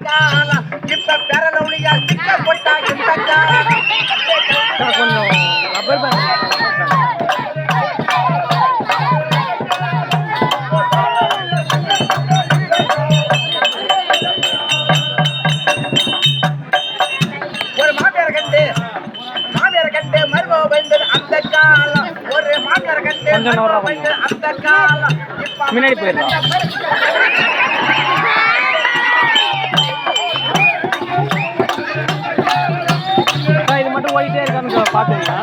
காலம் இப்ப பெறலவுளியா சிக்க போட்டா இந்த காலம் கொஞ்சம் ரப்பர் ஒரு மாமியார் கண்டு மாமியார் கண்டு மருமக வைந்தது அந்த காலம். ஒரு மாமியார் கண்டு அந்த காலம். முன்னாடி போயிடலாம். பாத்தீங்கன்னா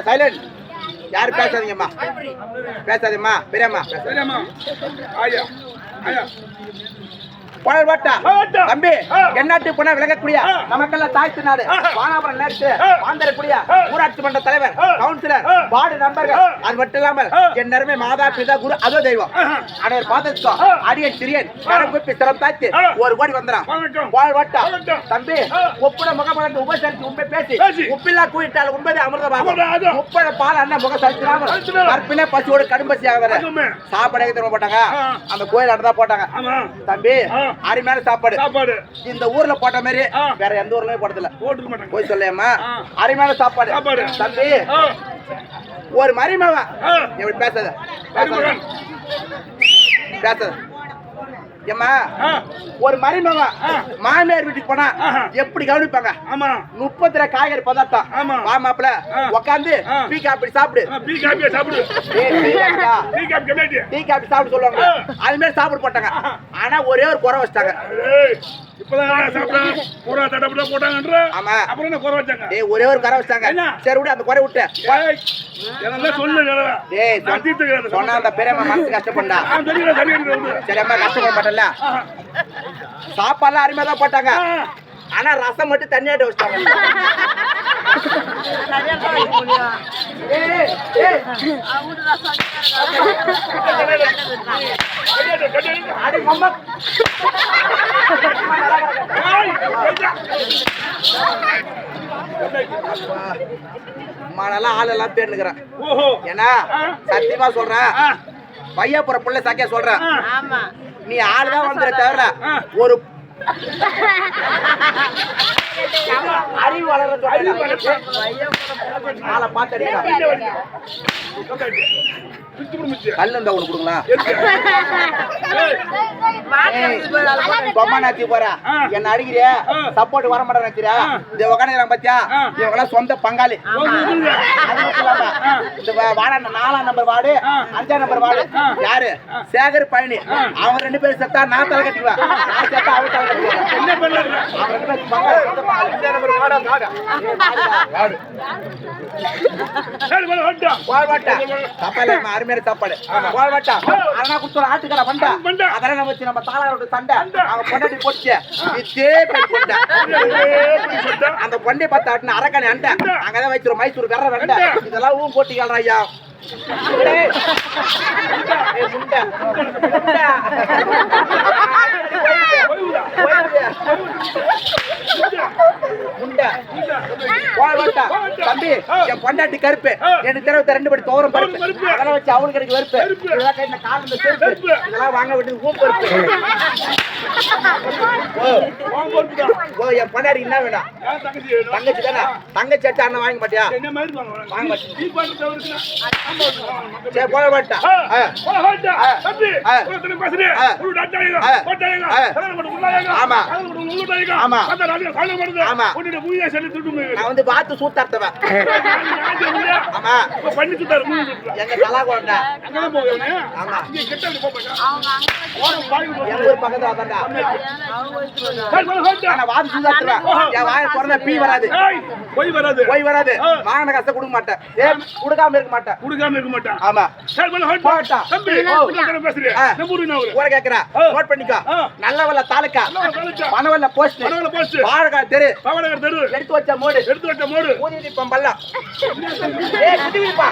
பேசாத சைலண்ட் யாரும் பேசாதீங்கம்மா. பேசாதீங்கம்மா. பெரியம்மா. சரிம்மா ஐயா ஐயா புனல் வாட்டா. தம்பி ஆ. எந்நாட்டு புன விளங்கக்கூடிய. நமக்கெல்லாம் தாய்த்து நாடு. வானாபுரம் ஆ. மாந்தரக்கூடிய. ஊராட்சி மன்ற தலைவர். கவுன்சிலர். வார்டு நம்பர்கள். அது மட்டும் இல்லாமல். என் நேரமே மாதா பிதா குரு அதோ தெய்வம். அனைவர் பாதத்துக்கோ ஆ. அடியன் சிறியன் கரங்குப்பி சிரம் தாய்த்து. ஒரு கோடி வந்துடும். வாழ் வட்டா. தம்பி. ஒப்புட முகமலர்ந்து உபசரித்து உண்மை பேசி. உப்பில்லா கூயிட்டால் உண்பது அமிர்தமாகும் அமிர்தமாகும். முப்பழ பால் அண்ணன் முக சலிச்சிடாமல் சலிச்சிடாமல். கற்பின பசியோடு கடும்பசி ஆகுது அதுவுமே. சாப்பாடு போட்டாங்க. அந்த கோயில் தான் போட்டாங்க தம்பி. அருமையான சாப்பாடு. சாப்பாடு. இந்த ஊர்ல போட்ட மாதிரி. வேற எந்த ஊர்லயுமே போட்டதில்ல. போட்டுக்க மாட்டாங்க. போய் சொல்லேம்மா. ஆ. அருமையான சாப்பாடு. சாப்பாடு. தம்பி ஒரு மருமவன். எப்படி பேசாத? பேசாத. பேசாத. ஏம்மா? ஆ, ஒரு மருமவன் ஆ. மாமியார் வீட்டுக்கு போனா. எப்படி கவனிப்பாங்க? ஆமா. முப்பத்தி ரெண்டு காய்கறி பதார்த்தம். ஆமா. வா மாப்பிள. உக்காந்து. டீ காப்பி சாப்பிடு. டீ காப்பியா சாப்பிடு. டீ காப்பி டீ காப்பி சாப்பிட சொல்லுவாங்க. அது மாதிரி சாப்பிட போட்டாங்க. ஆனா ஒரே ஒரு குறை வச்சிட்டாங்க. வச்சாங்க? ஒரே ஒரு குறை வச்சிட்டாங்க. என்ன? சரி விடு அந்த குறை விட்டு சொல்லு சொன்ன- அந்த பெரியம்மா மனசு தெரியும். சரி அம்மா கஷ்டப்பட மாட்டல ஆஹா. சாப்பாடுலாம் அருமையா தான் போட்டாங்க. ஆனா ரசம் மட்டும் தண்ணியாட்ட வச்சிட்டாங்க நல்லா ஆளெல்லாம் பேருனுக்குறேன் ஓஹோ. ஏன்னா. சத்தியமா சொல்றேன். ஆ, பையப்புற புள்ள சாக்கியா சொல்றேன். நீ ஆளுதான் வந்துட தவிர. ஒரு அறிவு வளர அறிவு வளர. ஆளை பார்த்து அடிக்கலாம் இங்க வந்து. கட்டியாட்டு. பிச்சு புடு மிச்சு. கல் இருந்தா ஒண்ணு கொடுங்களா பொம்மை போற. என்ன அடிக்கிறியா. சப்போர்ட் வர மாட்டேன் நினைச்சியா. இந்த உக்காந்துக்கிறான் பாத்தியா சொந்த பங்காளி. இந்த வாடா நாலாம் நம்பர் வார்டு. அஞ்சாம் நம்பர் வார்டு. யாரு சேகர் பழனி அவங்க ரெண்டு பேரும் செத்தா நான் தலை கட்டிக்குவேன் செத்தா என்ன சாப்பாடு அருமையான சாப்பாடு. வாழ்வாட்டா? அரணா குடுத்தோம் ஆட்டுக்கடை பண்டா பண்டா. அதெல்லாம் நம்ம தாளாரோட சண்டை. அவங்க பொண்டாட்டி போச்சு இதே கொண்டா அந்த கொண்டை பார்த்து அரக்கணை அண்டை. அங்கதான் வச்சிரும் மைசூர் வேற. இதெல்லாம் ஊன் போட்டிக்கலாம் ஐயா. தம்பி என் பொண்டாட்டி கருப்பு எனக்கு தெரிவித்த ரெண்டு படி தோரம் பருப்பு. அதெல்லாம் வச்சு அவனுக்கு எனக்கு வெறுப்பு. இதெல்லாம் கட்டின கால் இந்த செருப்பு. இதெல்லாம் வாங்க வேண்டியது ஊம் பருப்பு ஓ என் பொண்டாட்டி என்ன வேணும் தங்கச்சி தானே தங்கச்சி அடிச்சா அண்ணன் வாங்க மாட்டியா வாங்க மாட்டேன். சரி போக. தம்பி. ஒரு ஆமா. ஆமா. அந்த கால ஆமா. உன்னுடைய மூயா செல்லி துட்டுங்க நான் வந்து பார்த்து சூத்தார்த்தவன் ஆமா இப்ப பண்ணி சுத்தாரு மூணு சுத்தா எங்க கலா குழந்தை அங்கதான் போவேன். ஆமா. இங்க கிட்ட வந்து போப்பா ஓரம் பாய் எங்க ஊர் பக்கத்துல அதான்டா சரி போல வந்தா நான் வாதி சூதாத்துறேன் என் வாயை திறந்தா பீ வராது. போய் வராது. போய் வராது. வாங்கின கஷ்டம் கொடுக்க மாட்டேன். ஏ கொடுக்காம இருக்க மாட்டேன். குடுக்காம இருக்க மாட்டான் ஆமா. சரி போல வந்தா போட்டா. தம்பி. நம்ம ஊரு ஊரு. நோட் பண்ணிக்கோ. நல்லவல்ல taluka. நல்லவல்ல taluka. Panavalla post Panavalla post. வாழகா தெரு. பாவனகர் தெரு. எடுத்து வச்ச மோடு. எடுத்து வச்ச மோடு. ஊதிவிப்பம் பல்லம் ஏ குதிவிப்பா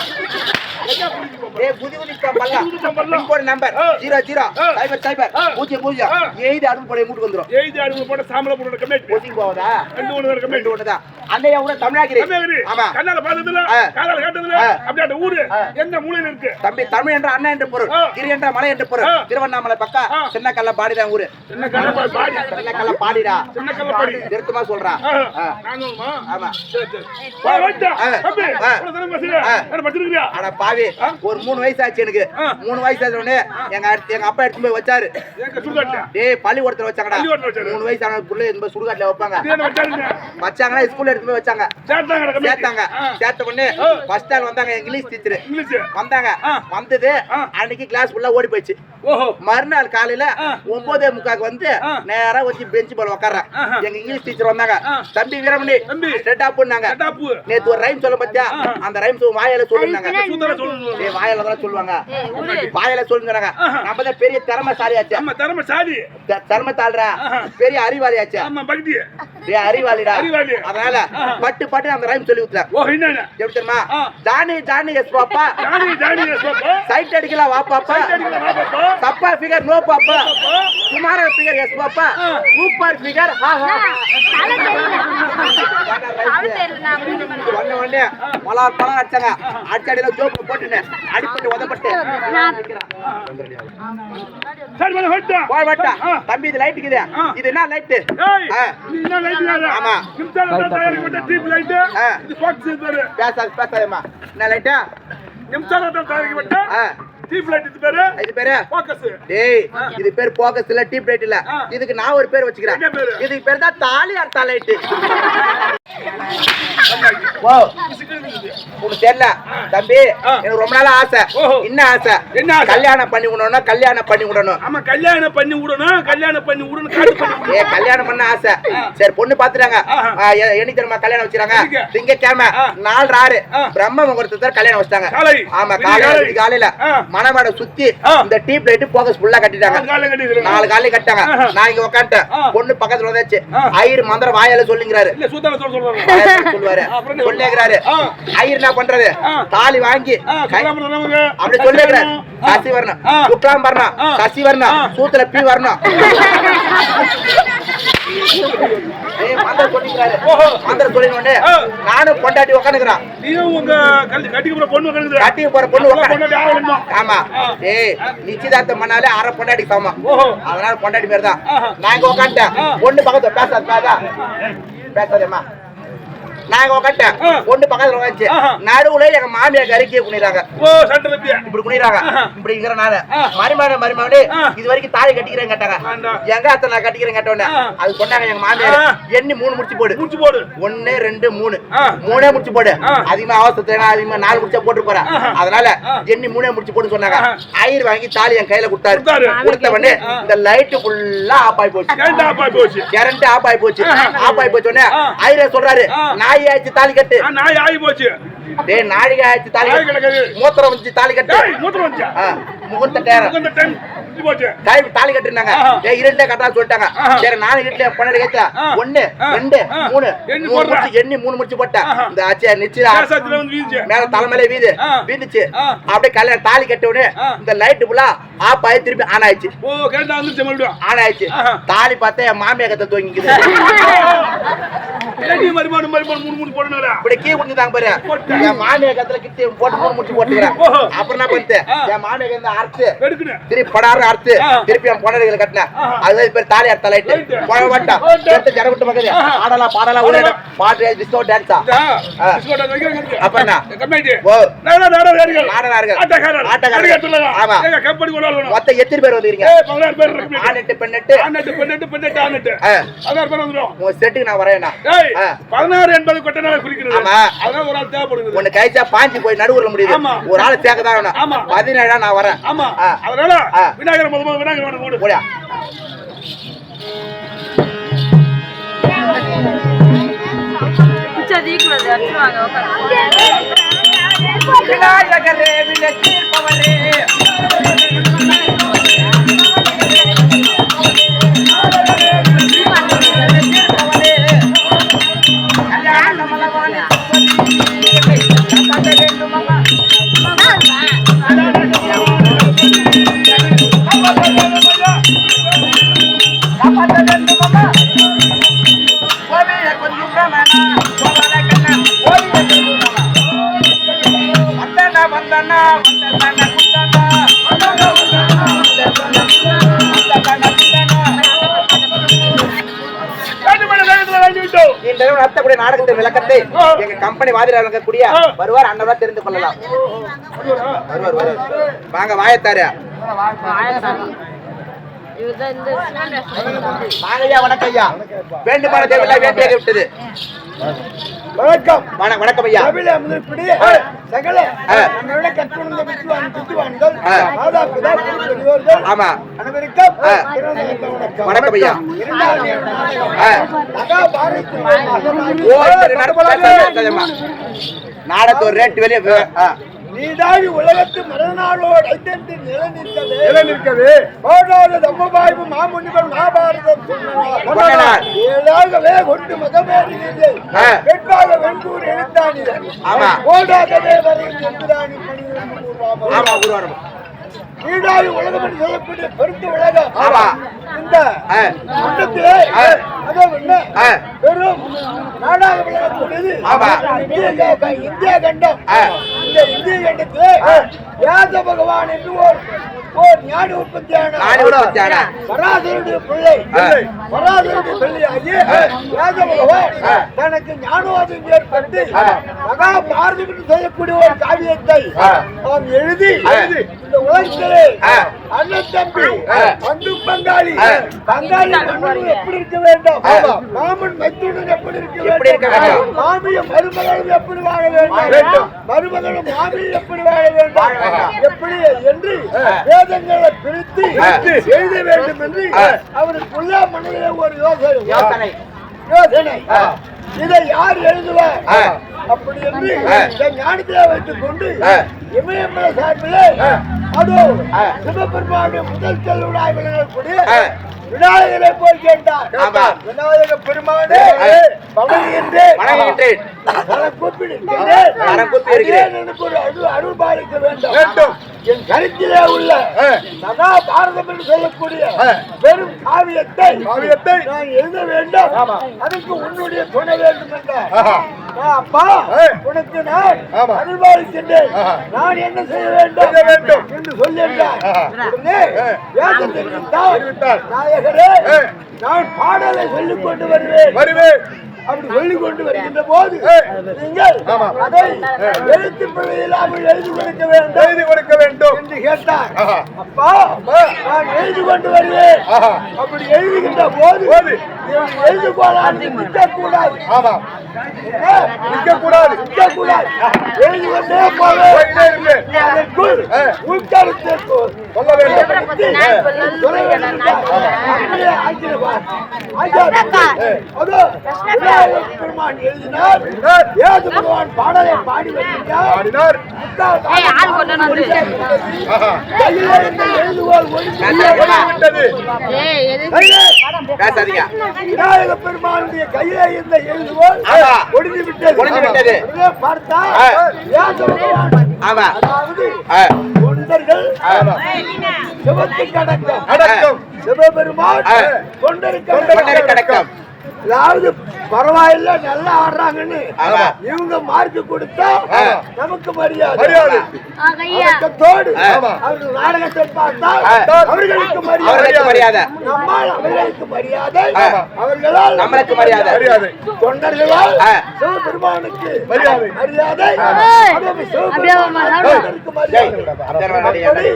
ஏ குதிவிப்பம் பல்லம் குதிவிப்பம் பல்லம். பின்கோடு நம்பர் ஆ. ஜீரோ ஜீரோ ஆ. சைபர் சைபர் ஆ. பூஜ்ஜியம் பூஜ்ஜியம். ஆ. எழுதி அருள் போட மூட்டு வந்துரும். சாம்பல போட கமிட்டி கோச்சிங் போவதா ரெண்டு கமிட்டி ஒண்ணுதான் அண்டையா கூட தமிழாகிரி ஆமா. கண்ணால பார்த்ததுல. காலால கேட்டதுல. அப்படியே அந்த ஊரு. எந்த மூலையில இருக்கு தம்பி தமிழ் என்ற அண்ணன் என்று பொருள். கிரி என்ற மலை என்று பொருள். திருவண்ணாமலை பக்கம் ஆ. சின்ன கல்ல பாடிதான் ஊரு சின்ன கல்ல பாடிடா. ஆ. நாங்களுமா ஆமா சரி சரி வா வந்தா ஆ. தம்பி ஆ. இவ்வளவு தூரம் பேசுறியா ஆ. என்ன படிச்சிருக்கியா அட பாவி. ஒரு மூணு வயசு ஆச்சு எனக்கு. மூணு வயசு ஆச்சு உடனே எங்க எங்க அப்பா எடுத்து போய் வச்சாரு டேய் பள்ளிக்கூடத்துல வச்சாங்கடா. மூணு வயசு ஆன புள்ள எடுத்து போய் சுடுகாட்டுல வைப்பாங்க வச்சாங்கன்னா ஸ்கூல்ல எடுத்து போய் வச்சாங்க சேர்த்தாங்க. சேர்த்த உடனே. ஃபர்ஸ்ட் நாள் வந்தாங்க இங்கிலீஷ் டீச்சர் இங்கிலீஷ் வந்தாங்க. வந்தது. அன்னைக்கு கிளாஸ் ஃபுல்லா ஓடி போயிடுச்சு. ஓஹோ. மறுநாள் காலையில. ஒன்பதே முக்காக்கு வந்து. நேரா வச்சு பெஞ்ச் போல உட்கார்றேன். எங்க இங்கிலீஷ் டீச்சர் வந்தாங்க. தம்பி வீரமணி பண்ணாங்க கட்டாப்பு நேத்து ஒரு ரைம் சொல்ல பத்தியா. அந்த ரைம்ஸ் வாயால சொல்லுங்க. வாயால தான் சொல்லுவாங்க. வாயால சொல்லுங்க. நம்ம தான் பெரிய திறமைசாலியாச்சு. ஆமா தரம சாதி த- திறமைத்தாள்றா ஆஹா. பெரிய அறிவாளியாச்சு. ஆமா பக்தி. ஏய் அறிவாளிடா. அறிவாளி. அதனால. பட்டு பட்டு அந்த ரைம் சொல்லி என்னென்ன எப்படி தெரியுமா. Johnny Johnny yes papa. சோப்பா side அடிக்கலாம் வா பாப்பா. பாப்பா. தப்பா ஃபிகர் நோ பாப்பா. பாப்பா. குமார ஃபிகர் எஸ் பாப்பா. சூப்பர் ஃபிகர் ஹா ஹா ஒண்ணு பலார் பழம் அடிச்சாங்க. அடிச்சு அடியில ஜோப்பு போட்டுன்னு அடிப்பட்டு உதப்பட்டு. போய் வட்டா. தம்பி இது ஆ. இது என்ன லைட் ஆமா. லைட் பேசாது பேசாதேம்மா. என்ன லைட்டா நிமிஷம் காரிக்கப்பட்ட டீப் லைட் இது பேரு? இது பேரு? ஃபோக்கஸ் டேய் இது பேர் போக்கஸ் இல்ல டீப் லைட் இல்ல. இதுக்கு நான் ஒரு பேர் வச்சுக்கிறேன்? இதுக்கு பேர் தான் தாலி ஓ உனக்கு தெரியல தம்பி. எனக்கு ரொம்ப நாளா ஆசை. என்ன ஆசை? என்ன? கல்யாணம் பண்ணி விடணும் கல்யாணம் பண்ணி விடணும். ஆமா கல்யாணம் பண்ணி விடணும் கல்யாணம் பண்ணி விடணும் காட்டு பண்ணி ஏ கல்யாணம் பண்ண ஆசை. சரி பொண்ணு பாத்துறாங்க. என்னைக்கு தெரியுமா கல்யாணம் வச்சுறாங்க? திங்கக்கிழமை. நாலு ஆறு. பிரம்ம முகூர்த்தத்துல கல்யாணம் வச்சிட்டாங்க. ஆமா காலையில காலையில. மணமேடை சுத்தி. இந்த டீப் லைட் போக்கஸ் ஃபுல்லா கட்டிட்டாங்க நாலு காலை கட்டிக்கிறேன். நாலு காலையும் கட்டாங்க. நான் இங்க உட்காந்துட்டேன். பொண்ணு பக்கத்துல வந்தாச்சு. ஐயர் மந்திரம் வாயால சொல்லுங்கிறாரு சொல்லுவாரு? சொல்லேங்கிறாரு. ஐயர் என்ன பண்றது. தாலி வாங்கி. அப்படி சொல்லுங்கிறாரு. சசி வரணும் ஆ. சுக்லாம் வரணும். சசி வரணும். சூத்துல பி வரணும் நானும் பொண்டாட்டி உட்காந்துக்கிறான் உங்க கட்டிக்க போற பொண்ணு கட்டிக்கு போற உட்காந்து ஆகணுமா? ஆமா. ஏய் நிச்சயதார்த்தம் பண்ணாலே அரை பொண்டாட்டி ஓஹோ. அதனால பொண்டாட்டி பேர் தான். நான் இங்க உட்காந்துட்டேன். பொண்ணு பக்கத்துல பேசாத பேசா பேசாதேம்மா. நாங்க உட்காந்துட்டேன் ஆ. பொண்ணு பக்கத்துல உட்காந்துச்சு ஆஹா. நடுவுல எங்க மாமியார் கறிக்கே குனிறாங்க இப்படி குனிறாங்க ஆஹா. இப்படி இருக்கிறனால ஆ. மருமகன் மருமகனே ஆ. இது வரைக்கும் தாலி கட்டிக்கிறேன் கேட்டாங்க. எங்க அத்தை நான் கட்டிக்கிறேன் கேட்டோன்னே. அது சொன்னாங்க எங்க மாமியார். எண்ணி மூணு முடிச்சு போடு மூச்சு போடு ஒன்னு ரெண்டு மூணு. மூணே முடிச்சு போடு. அதிகமா அவசரத்துல அதிகமா நாலு முடிச்சா போட்டு போறேன். அதனால. எண்ணி மூணே முடிச்சு போட்டு சொன்னாங்க. ஆயிரம் வாங்கி தாலி என் கையில கொடுத்தாரு. கொடுத்த உடனே. இந்த லைட் ஃபுல்லா ஆஃப் ஆகி போச்சு கரண்ட் ஆஃப் ஆகி போச்சு. ஆஃப் ஆகி போச்சு உடனே சொல்றாரு ஆ. நாய் ஆயிடுச்சு தாலி கட்டு நாய் ஆகி போச்சு டேய் நாழிகை ஆயிடுச்சு தாலி மூத்திரம் வந்துச்சு தாலி கட்டு மூத்திரம் வந்துச்சா முகூர்த்த நேரம் கை தாலி கட்டுனாங்க இருட்டே கட்டா சொல்லிட்டாங்க. சரி நானும் வீட்டுல பன்னெண்டு கேட்டா. ஒண்ணு. ரெண்டு. மூணு. முடிச்சு எண்ணி மூணு முடிச்சு போட்டேன். இந்த ஆச்சியா நிச்சயம் மேல தலைமையில வீது. வீந்துச்சு. அப்படியே கல்யாணம் தாலி கட்ட உடனே. இந்த லைட் ஃபுல்லா ஆஃப் ஆகி திருப்பி ஆன் ஆயிடுச்சு ஆன் ஆயிடுச்சு. தாலி பார்த்தா என் மாமியா கத்த தூங்கிக்குது ஏடி மறுபாடு மறுபாடு மூணு மூணு போடணும்ல இப்படி கீ குடிச்சுதாங்க பாரு போட்டேன். என் மாமியா கத்துல கிட்டி போட்டு மூணு முடிச்சு போட்டுக்கிறேன். அப்புறம் என்ன. என் மாமியா அறுத்து திருப்பி படாரு அறுத்து ஆ. திருப்பி என் பொண்ணடிகளை கட்டினேன். அதுதான் பேர் தாலி அறுத்த பக்கத்து. ஆடலாம் பாடலாம். உள்ள பாட்டு டிஸ்கோ டான்ஸா. அப்புறம் என்ன? ஆமா. மொத்தம் எத்தனை பேர் பதினாறு பேர் இருக்கு. ஆணெட்டு பெண்ணெட்டு ஆணெட்டு, பெண்ணெட்டு, பெண்ணெட்டு, ஆணெட்டு. ஆ. பதினாறு பேர் வந்துரும். உங்க செட்டுக்கு நான் வரேனா ஏய், ஆ. பதினாறு என்பது கொட்டனால குறிக்கிறது. ஆமா. அதனால ஒரு ஆள் தேவைப்படுகிறது. ஒண்ணு கைச்சா பாஞ்சு போய் நடுவுல முடியுது ஆமா. ஒரு ஆளு சேர்க்க தான் வேணும் ஆமா. பதினேழா நான் வரேன் ஆமா. அதனால. விநாயகர் முத முத விநாயகர் ஓடு. போடா விநாயகரே விளக்கீர்ப்பவரே நிறுவனம் நடத்தக்கூடிய நாடகத்தின் விளக்கத்தை எங்க கம்பெனி வாதில விளக்கக்கூடிய வருவார் அண்ணன் தெரிந்து கொள்ளலாம். வருவார் வருவார். வாங்க வாயத்தாரு வேண்டுமான தேவையில்லை வேண்டியதை விட்டது வணக்கம். வணக்கம். வணக்கம் ஐயா தமிழ முதற்படி சகல. நம்மளோட கற்றுணர்ந்த. மாதா பிதா பெரியோர்கள் ஆமா. அனைவருக்கும் வணக்கம் ஐயா இரண்டாவது ஆ. மகாபாரதத்தில் ஓ இந்த நடப்பு நாடகத்து ஒரு ரேட் வெளியே. நீதாவி உலகத்து மறுநாளோடு ஐந்தென்று நிலநிற்கவே. நிற்கவே கோடாத தம்மபாய்வு மாமுனிவர் மகாபாரதம் சொன்னார். ஏழாகவே கொண்டு மகமேறுகிறது ஆ. வெட்பாக வெண்கூர் ஆமா. கோடாகவே வரையில் எந்திராணி குருவாரம் நீடாவி உலகம் என்று சொல்லக்கூடிய பெருத்த உலகம். ஆமா. இந்த பெரும் நாடாக விளங்கக்கூடியது ஆமா. இந்திய கண்டம். இந்த இந்திய கண்டத்திலே வியாச பகவான் என்று ஓர் ஓர் ஞானி உற்பத்தியான ஞானி உற்பத்தியான. பராசருடைய பிள்ளை ஆ. பராசருடைய பிள்ளையாகி வியாச பகவான் தனக்கு ஞானவாதம் ஏற்பட்டு. மகா ஒரு காவியத்தை ஆ. அவன் எழுதி. இந்த உலகத்திலே. அண்ணன் தம்பி. பங்கு பங்காளி. பங்காளி மன்னனும் எப்படி இருக்க வேண்டும். மாமன் மைத்துடன் எப்படி இருக்க வேண்டும்? மாமியும் மருமகளும் எப்படி வாழ வேண்டும் வேண்டும். மருமகளும் மாமியும் எப்படி வாழ வேண்டும் வாழ வேண்டும். எப்படி என்று வேதங்களை பிரித்து. எழுத வேண்டும் என்று. அவருக்குள்ள மனதிலே ஒரு யோசனை யோசனை யோசனை. இதை யார் எழுதுவார். அப்படி என்று ஞானத்திலே வைத்துக் கொண்டு. இமயமலை சார்பிலே அதோ. சிவபெருமானுடைய முதல் செல்லுடாய் விளங்கக்கூடிய. விநாயகரை போய் கேட்டார். விநாயக பெருமானே. வணங்குகின்றேன். அருள் பாலிக்க வேண்டும். என் கருத்திலே உள்ள சதா பாரதம் என்று சொல்லக்கூடிய பெரும் காவியத்தை காவியத்தை நான் எழுத வேண்டும். அதற்கு உன்னுடைய துணை வேண்டும் என்றார். நான் அப்பா உனக்கு நான் அருள் பாலிக்கின்றேன் நான் என்ன செய்ய வேண்டும்? என்று வேதம் தெரிவித்தார் நாயகரே நான் பாடலை சொல்லிக் கொண்டு வருவேன். வருவேன். அப்படி சொல்லிக் கொண்டு வருகின்ற போது. நீங்கள். அதை எழுத்து பிழை இல்லாமல் எழுதி கொடுக்க வேண்டும். எழுதி கொடுக்க வேண்டும். என்று கேட்டார். அப்பா நான் எழுதி கொண்டு வருவேன். அப்படி எழுதுகின்ற போது எழுதி போலான்னு நிற்க கூடாது ஆமா. நிக்க கூடாது நிற்க கூடாது எழுதி கொண்டே போவேன். அதற்குள் சொல்ல பெருமான் எழுதினார் ஏசு பகவான் பாடலை பாடி வருகிறார் பாடினார் ஏய், பேசாதீங்க விநாயக பெருமானுடைய கையிலே இருந்த எழுதுகோல் ஆமா. ஒடிந்து விட்டது ஒடிந்து விட்டது. பார்த்தா ஆமா. தொண்டர்கள் அடக்கம் அடக்கம் சிவபெருமான். தொண்டருக்கு. அடக்கம். அதாவது பரவாயில்ல நல்லா ஆடுறாங்கன்னு. இவங்க மார்க் கொடுத்தா. நமக்கு மரியாதை ஆமா. அவர்கள் நாடகத்தை பார்த்தால் ஆ. அவர்களுக்கு மரியாதை மரியாதை நம்மால் அவர்களுக்கு மரியாதை. அவர்களால் நம்மளுக்கு மரியாதை. மரியாதை தொண்டர்களால். சிவபெருமானுக்கு மரியாதை. மரியாதை ஏய். அதே அப்படியே ஒரு சிவபெருமான் மரியாதை.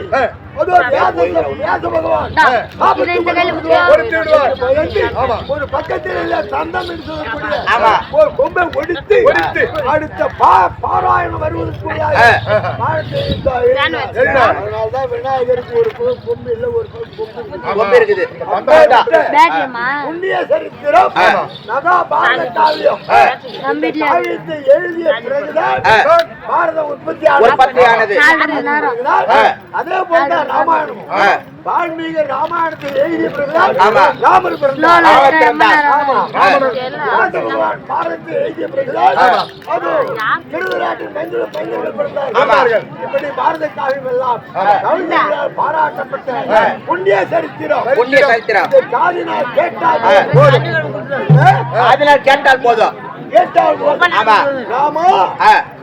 ஒரு பக்கத்தில் இல்ல தந்தம் என்று சொல்லக்கூடிய ஆமா. ஒரு கொம்பை ஒடித்து ஒடித்து. அடுத்த பா பாராயணம். எழுதினார். அதனால்தான் விநாயகருக்கு ஒரு கொம்பு இல்ல ஒரு கொம்பு இருக்குது. புண்ணிய சரித்திரம். காவியத்தை எழுதிய பிறகுதான். பாரதம் உற்பத்தி உற்பத்தியானது. அதே போலதான் ராமாயணம். வால்மீகி ராமாயணத்தை எழுதிய. ராமர் பிறந்தார். பாரதத்தை எழுதிய பையன்கள் பிறந்தார்கள். ஆமார்கள். இப்படி பாரத காவியம் எல்லாம் ஆமா. கவிஞர்களால் பாராட்டப்பட்ட. புண்ணிய சரித்திரம். புண்ணிய சரித்திரம். காதினால் கேட்டால்? அதனால் கேட்டால் போதும். கேட்டால். ராமா.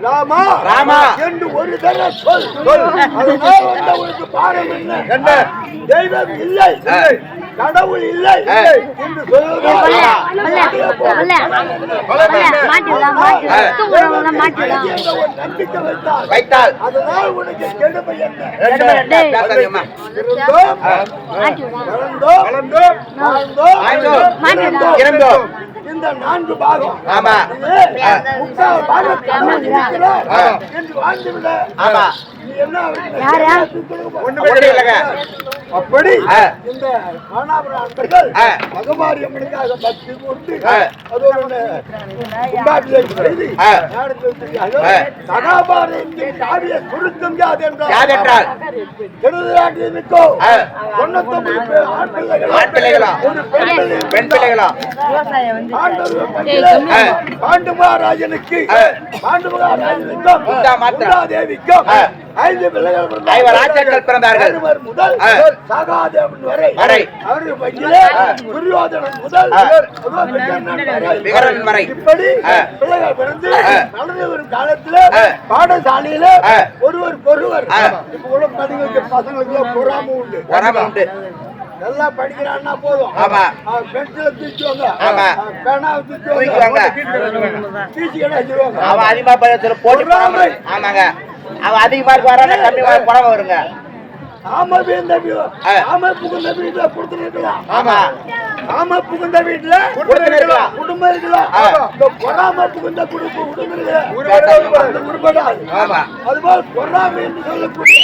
ராமா. ராமா. என்று ஒரு தடவை சொல் சொல். அதனால் பாடம் என்ன என்ன? தெய்வம் இல்லை. கடவுள் இல்லை. என்று வைத்தால். அதனால் உனக்கு கெடுமை என்ன. இந்த நான்கு பாகம். ஆமா. முக்கால். என்று ஆமா. யாரு? ஒண்ணு ஒண்ணும் இல்லைங்க. அப்படி. இந்த அன்பர்கள் அம்மனுக்காக பக்தி கொண்டு காவிய சுருக்கம் யாது என்றால் ஆண் பிள்ளைகள்? ஒரு பெண் பிள்ளை பெண் பிள்ளைகளா. பாண்டு மகாராஜனுக்கு. பாண்டு மகாராஜனுக்கும் உண்டா மாத்திரம். உண்டா தேவிக்கும். ஐந்து பிள்ளைகள் பிறந்தார்கள். ஐவர் ராஜாக்கள் பிறந்தார்கள். ஐவர் முதல். சகாதேவன் வரை வரை. துரியோதனன் முதல் வரை. இப்படி. பிள்ளைகள் பிறந்து ஆ. நடந்து வரும் காலத்திலே ஆ. பாடசாலையிலே. ஒருவர் ஒருவர். இப்ப கூட படிக்கிற பசங்களுக்கு பொறாம உண்டு வராம உண்டு நல்லா படிக்கிறான்னா போதும் ஆமா. பென்சில தூக்கிவாங்க ஆமா. பேனாவை தூக்கிவாங்க. தூக்கி அவன் அதிகமா போட்டி. ஆமாங்க அவன் அதிக மார்க் வரான கம்மி மார்க் போடாம வருங்க ஆமா. ஆமா புகுந்த வீட்டுல கொடுத்துருக்கலாம் ஆமா ஆமா புகுந்த வீட்டுல குடும்பம் இருக்கலாம். குடும்பம் இருக்கலாம். இந்த பொறாம புகுந்த குடும்பம் குடும்பம் உருப்படாது. அதுபோல் பொறாமை என்று சொல்லக்கூடிய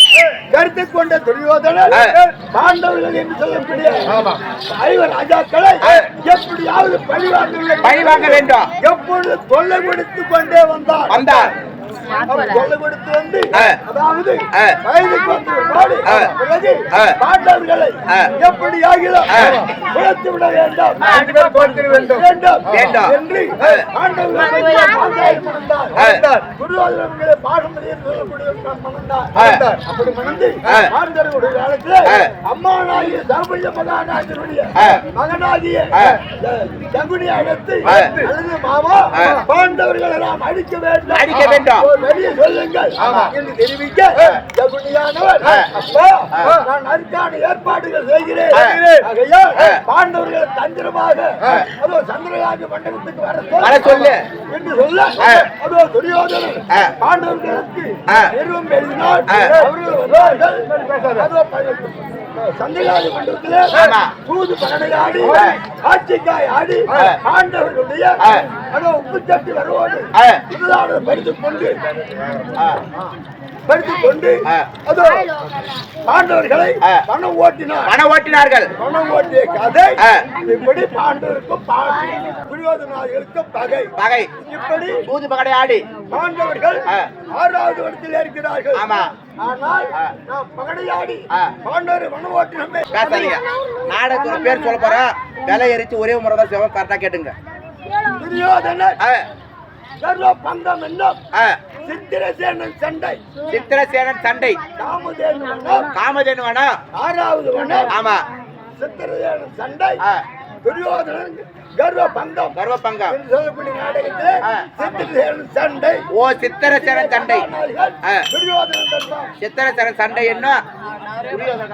கருத்து கொண்ட துரியோதனர். பாண்டவர்கள் என்று சொல்லக்கூடிய. ஐவர் ராஜாக்களை. எப்படியாவது பழிவாங்க பழி வாங்க வேண்டும் எப்பொழுது தொல்லை கொடுத்து கொண்டே வந்தார் வந்தார் கொடுத்து வந்து. அதாவது. வயதுக்கு வந்து பாடு. பிறகு. பாண்டவர்களை. எப்படி விட வேண்டும் வேண்டும் வேண்டும் வேண்டும். என்று ஆ. பாண்டவர்கள் பாண்டாய் இருந்தார் ஆ. மணந்தார் துரியோதனங்களை பாரம்பரியம் சொல்லக்கூடிய மணந்தார். அப்படி மணந்து ஆ. பாண்டவர்களுடைய காலத்துல. மகனாகிய. சகுனி அழைத்து ஆ. அல்லது மாமா. பாண்டவர்கள் எல்லாம் அடிக்க வேண்டும் அடிக்க வேண்டும். வெளியே சொல்லுங்கள். என்று தெரிவிக்க சகுனியானவர் ஆ. அப்பா. நான் அதற்கான ஏற்பாடுகள் செய்கிறேன். ஆகையால். பாண்டவர்களை தந்திரமாக. அதோ சந்திரகாஜ மண்டபத்துக்கு வர சொல்லு. என்று சொல்ல. அதோ துரியோதனன் ஆ. பாண்டவர்களுக்கு. நிறுவம் எழுதினால். அவர்கள் அதோ மண்டபத்திலே ஆமா. தூது பகடையாடி ஆ. ஆட்சிக்காய் ஆடி ஆ. பாண்டவர்களுடைய ஆ. அதோ உப்பு சட்டி வருவோடு. முதலாவது படித்துக் கொண்டு ஆ. படித்துக் கொண்டு ஆ. அதோ பாண்டவர்களை ஆ. பணம் ஓட்டினார் பணம் ஓட்டினார்கள் பணம் ஓட்டிய கதை. இப்படி பாண்டவருக்கும் பகை பகை இப்படி தூது பகடை ஆடி பாண்டவர்கள். ஆறாவது இடத்தில் இருக்கிறார்கள் ஆமா. ஆனால். நாம் பகடையாடி ஆ. பாண்டவர் மனம் ஓட்டினமே பேசாதீங்க நாடகத்தோட பேர் சொல்ல போறேன். விலை எரிச்சு ஒரே முறை தான் சிவம் கரெக்டா கேட்டுங்க. துரியோதனர் சர்வ பங்கம் என்னும். சித்திரசேனன் சண்டை. சித்திரசேனன் சண்டை. காமதேனு காமதேனு வேணா ஆறாவது வனம் ஆமா. சித்திரசேனன் சண்டை. துரியோதனன் கர்வ பங்கம் கர்வபங்கம். என்று சொல்லக்கூடிய நாடகத்தில் சண்டை. ஓ சித்திரசேனன் சண்டை. துரியோதனன் சண்டை என்ன? துரியோதன